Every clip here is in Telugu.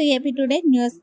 టు ఏపీ టుడే న్యూస్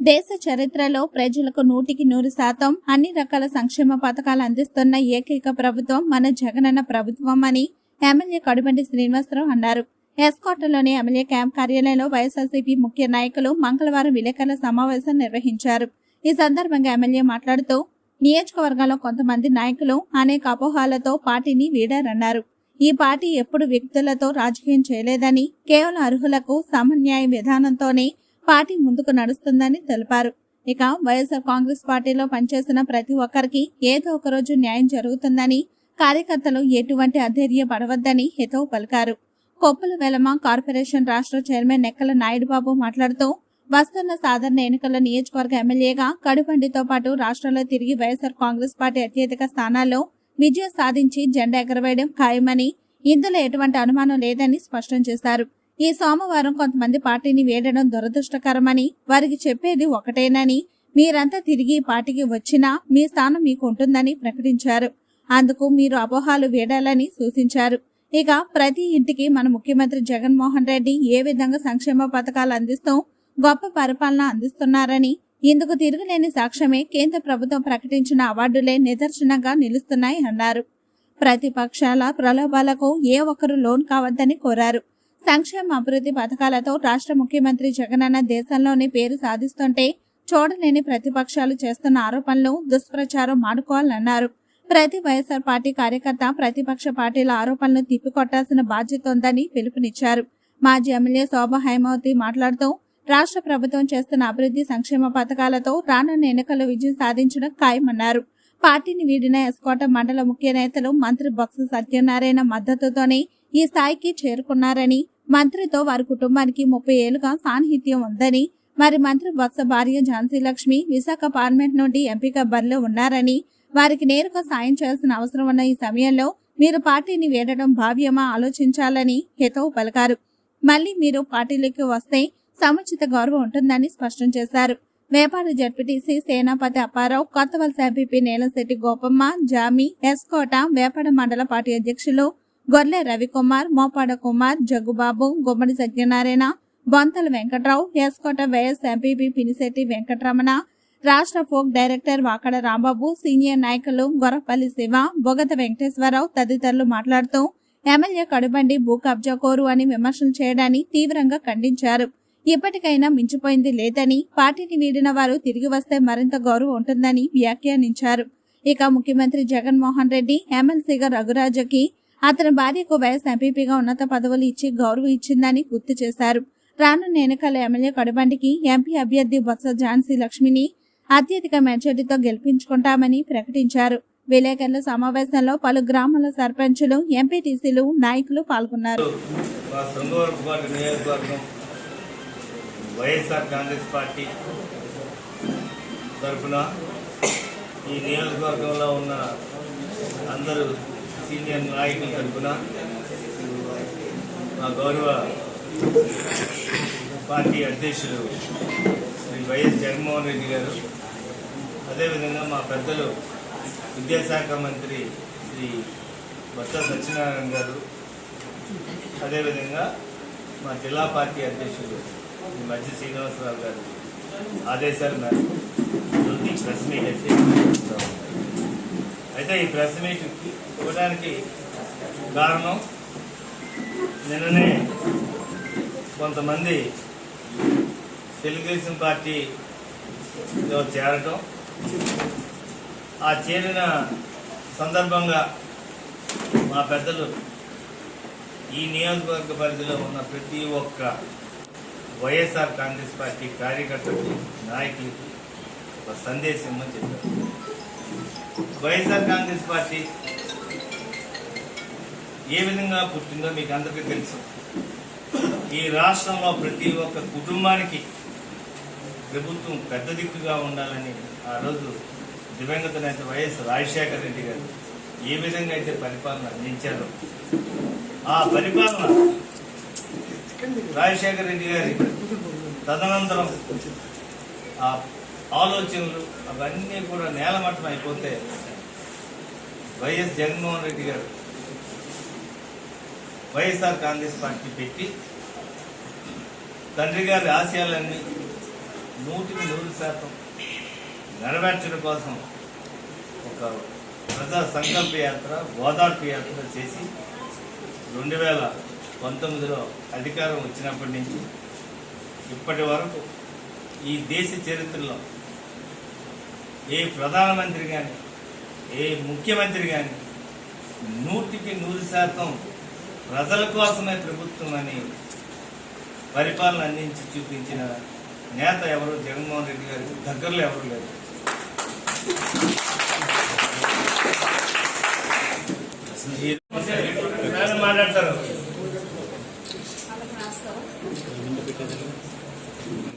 దేశ చరిత్రలో ప్రజలకు నూటికి నూరు శాతం అన్ని రకాల సంక్షేమ పథకాలు అందిస్తున్న ఏకైక ప్రభుత్వం మన జగనన్న ప్రభుత్వం అని ఎమ్మెల్యే కడుబండి శ్రీనివాసరావు అన్నారు. ఎస్కోటలోని ఎమ్మెల్యే క్యాంప్ కార్యాలయంలో వైఎస్ఆర్సీపీ ముఖ్య నాయకులు మంగళవారం విలేకరుల సమావేశం నిర్వహించారు. ఈ సందర్భంగా ఎమ్మెల్యే మాట్లాడుతూ నియోజకవర్గంలో కొంతమంది నాయకులు అనేక అపోహాలతో పార్టీని వీడారన్నారు. ఈ పార్టీ ఎప్పుడు వ్యక్తులతో రాజకీయం చేయలేదని కేవలం అర్హులకు సమన్యాయ విధానంతోనే పార్టీ ముందుకు నడుస్తుందని తెలిపారు. ఇక వైఎస్ఆర్ కాంగ్రెస్ పార్టీలో పనిచేసిన ప్రతి ఒక్కరికి ఏదో ఒక రోజు న్యాయం జరుగుతుందని కార్యకర్తలు ఎటువంటి అధైర్య పడవద్దని హితవు పలికారు. కొప్పుల వెలమ కార్పొరేషన్ రాష్ట్ర చైర్మన్ నెక్కల నాయుడుబాబు మాట్లాడుతూ వస్తున్న సాధారణ ఎన్నికల నియోజకవర్గ ఎమ్మెల్యేగా కడుబండితో పాటు రాష్ట్రంలో తిరిగి వైఎస్ఆర్ కాంగ్రెస్ పార్టీ అత్యధిక స్థానాల్లో విజయం సాధించి జెండా ఎగరవేయడం ఖాయమని ఇందులో ఎటువంటి అనుమానం లేదని స్పష్టం చేశారు. ఈ సోమవారం కొంతమంది పార్టీని వేడడం దురదృష్టకరమని వారికి చెప్పేది ఒకటేనని మీరంతా తిరిగి పార్టీకి వచ్చినా మీ స్థానం మీకు ఉంటుందని ప్రకటించారు. అందుకు మీరు అపోహాలు వేడాలని సూచించారు. ఇక ప్రతి ఇంటికి మన ముఖ్యమంత్రి జగన్మోహన్ రెడ్డి ఏ విధంగా సంక్షేమ పథకాలు అందిస్తూ గొప్ప పరిపాలన అందిస్తున్నారని ఇందుకు తిరుగులేని సాక్ష్యమే కేంద్ర ప్రభుత్వం ప్రకటించిన అవార్డులే నిదర్శనంగా నిలుస్తున్నాయి అన్నారు. ప్రతిపక్షాల ప్రలోభాలకు ఏ ఒక్కరు లోన్ కావద్దని కోరారు. సంక్షేమ అభివృద్ధి పథకాలతో రాష్ట్ర ముఖ్యమంత్రి జగనన్న దేశంలోని పేరు సాధిస్తుంటే చూడలేని ప్రతిపక్షాలు చేస్తున్న ఆరోపణలు దుష్ప్రచారం మాడుకోవాలన్నారు ప్రతి వైఎస్ఆర్ పార్టీ కార్యకర్త ప్రతిపక్ష పార్టీల ఆరోపణలు తిప్పికొట్టాల్సిన బాధ్యత ఉందని పిలుపునిచ్చారు. మాజీ ఎమ్మెల్యే శోభ హైమావతి మాట్లాడుతూ రాష్ట్ర ప్రభుత్వం చేస్తున్న అభివృద్ధి సంక్షేమ పథకాలతో రానున్న ఎన్నికల్లో విజయం సాధించడం ఖాయమన్నారు. పార్టీని వీడిన ఎస్కోట మండల ముఖ్య నేతలు మంత్రి బొత్స సత్యనారాయణ మద్దతుతోనే ఈ స్థాయికి చేరుకున్నారని మంత్రితో వారి కుటుంబానికి ముప్పై ఏళ్ళుగా సాన్నిహిత్యం ఉందని మరి మంత్రి బొత్స భార్య ఝాన్సీ లక్ష్మి విశాఖ పార్లమెంట్ నుండి ఎంపిక బరిలో ఉన్నారని వారికి నేరుగా సాయం చేయాల్సిన అవసరం ఉన్న ఈ సమయంలో మీరు పార్టీని వీడడం భావ్యమా ఆలోచించాలని హితవు పలికారు. మళ్ళీ మీరు పార్టీలోకి వస్తే సముచిత గౌరవం ఉంటుందని స్పష్టం చేశారు. వేపాడు జడ్పీటీసీ సేనాపతి అప్పారావు కొత్తవలస ఎంపీపీ నీలంశెట్టి గోపమ్మ జామి ఎస్కోట వేపాడ మండల పార్టీ అధ్యక్షులు గొర్లె రవికుమార్ మోపాడ కుమార్ జగ్గుబాబు గుమ్మడి సత్యనారాయణ బొంతల వెంకట్రావు ఎస్కోట వైఎస్ ఎంపీపీ పినిశెట్టి వెంకటరమణ రాష్ట్ర folk director Vakada Rambabu senior నాయకులు గొరపల్లి శివ బొగత వెంకటేశ్వరరావు తదితరులు మాట్లాడుతూ ఎమ్మెల్యే కడుబండి భూ కబ్జా కోరు అని విమర్శలు చేయడాన్ని తీవ్రంగా ఖండించారు. ఇప్పటికైనా మించిపోయింది లేదని పార్టీని వీడిన వారు తిరిగి వస్తే మరింత గౌరవం ఉంటుందని వ్యాఖ్యానించారు. ఇక ముఖ్యమంత్రి జగన్మోహన్ రెడ్డి ఎమ్మెల్సీగా రఘురాజకి అతని భార్యకు వైఎస్ ఎంపీపీగా ఉన్నత పదవులు ఇచ్చి గౌరవం ఇచ్చిందని గుర్తు చేశారు. రానున్న ఎన్నికల ఎమ్మెల్యే కడుబండికి ఎంపీ అభ్యర్థి బొత్స ఝాన్సీ లక్ష్మిని అత్యధిక మెజార్టీతో గెలిపించుకుంటామని ప్రకటించారు. విలేకరుల సమావేశంలో పలు గ్రామాల సర్పంచులు ఎంపీటీసీలు నాయకులు పాల్గొన్నారు. వైఎస్ఆర్ కాంగ్రెస్ పార్టీ తరఫున ఈ నియోజకవర్గంలో ఉన్న అందరూ సీనియర్ నాయకుల తరఫున మా గౌరవ పార్టీ అధ్యక్షులు శ్రీ వైఎస్ జగన్మోహన్ రెడ్డి గారు అదేవిధంగా మా పెద్దలు విద్యాశాఖ మంత్రి శ్రీ బొత్స సత్యనారాయణ గారు అదేవిధంగా మా జిల్లా పార్టీ అధ్యక్షులు శ్రీ మధ్య శ్రీనివాసరావు గారు ఆదేశాల మేరకు ఈరోజు ఈ ప్రెస్ మీట్ అయితే అయితే ఈ ప్రెస్ మీట్ ఇవ్వడానికి కారణం నిన్ననే కొంతమంది తెలుగుదేశం పార్టీలో చేరటం. ఆ చేరిన సందర్భంగా మా పెద్దలు ఈ నియోజకవర్గ పరిధిలో ఉన్న ప్రతి ఒక్క వైఎస్ఆర్ కాంగ్రెస్ పార్టీ కార్యకర్తలకి నాయకులకి ఒక సందేశం అని చెప్పారు. వైఎస్ఆర్ కాంగ్రెస్ పార్టీ ఏ విధంగా పుట్టిందో మీకు అందరికీ తెలుసు. ఈ రాష్ట్రంలో ప్రతి ఒక్క కుటుంబానికి ప్రభుత్వం పెద్ద దిక్కుగా ఉండాలని ఆ రోజు దివంగత నేత వైఎస్ రాజశేఖర రెడ్డి గారు ఏ విధంగా అయితే పరిపాలన అందించారో ఆ పరిపాలన రాజశేఖర రెడ్డి గారి తదనంతరం ఆ ఆలోచనలు అవన్నీ కూడా నేలమట్టం అయిపోతే వైఎస్ జగన్మోహన్ రెడ్డి గారు వైఎస్ఆర్ కాంగ్రెస్ పార్టీ పెట్టి తండ్రి గారి ఆశయాలన్నీ నూటికి నూరు శాతం నెరవేర్చడం కోసం ఒక ప్రజా సంకల్ప యాత్ర ఓదార్పు యాత్ర చేసి రెండు వేల పంతొమ్మిదిలో అధికారం వచ్చినప్పటి నుంచి ఇప్పటి వరకు ఈ దేశ చరిత్రలో ఏ ప్రధానమంత్రి కానీ ఏ ముఖ్యమంత్రి కానీ నూటికి నూరు శాతం ప్రజల కోసమే ప్రభుత్వం అని పరిపాలన అందించి చూపించిన నేత ఎవరు? జగన్మోహన్ రెడ్డి గారికి దగ్గరలో ఎవరు లేరు?